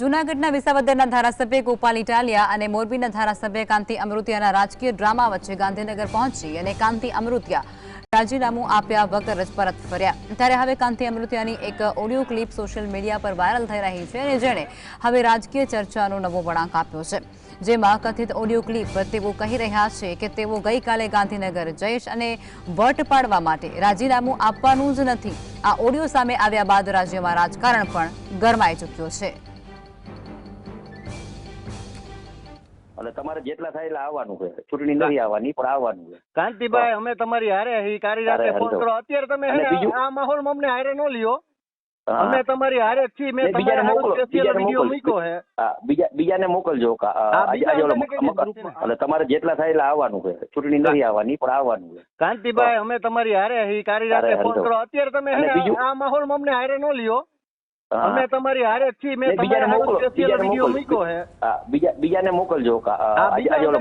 જૂનાગઢના વિસાવદરના ધારાસભ્ય ગોપાલ ઇટાલિયા અને મોરબીના ધારાસભ્ય કાંતિ અમૃતિયાના રાજકીય ડ્રામા વચ્ચે ગાંધીનગર પહોંચી અને કાંતિ અમૃતિયા રાજીનામું આપ્યા વગર જ પરત ફર્યા. ત્યારે હવે કાંતિ અમૃતિયાની એક ઓડિયો ક્લિપ સોશિયલ મીડિયા પર વાયરલ થઈ રહી છે અને જેણે હવે રાજકીય ચર્ચાનો નવો વળાંક આપ્યો છે. જેમાં કથિત ઓડિયો ક્લિપ તેઓ કહી રહ્યા છે કે તેઓ ગઈકાલે ગાંધીનગર જઈશ અને વટ પાડવા માટે રાજીનામું આપવાનું જ નથી. આ ઓડિયો સામે આવ્યા બાદ રાજ્યમાં રાજકારણ પણ ગરમાઈ ચૂક્યો છે. એટલે તમારે જેટલા થાય એટલે આવવાનું છે. ચૂંટણી નથી આવવાની પણ આવવાનું છે. કાંતિભાઈ અમે તમારી હારે હી કારી રાતે ફોન કરો અત્યારે તમે હે આ માહોલમાં અમને હારે ન લ્યો. અમે તમારી હારે જ મે બીજાને મોકલો, બીજાને મોકલો. મૂક્યો બીજા બીજાને મોકલજો. હા. એટલે તમારે જેટલા થાય એટલે આવવાનું છે. ચૂંટણી નથી આવવાની પણ આવવાનું છે. કાંતિભાઈ અમે તમારી હારે હી કારી રાતે ફોન કરો અત્યારે તમે હે આ માહોલમાં અમને હારે ન લ્યો. હા. અમે તમારી હારે જ છીએ મેં બીજાને મોકલો બીજાને મોકલો મૂક્યો છે બીજા બીજાને મોકલજો આજે ઓલો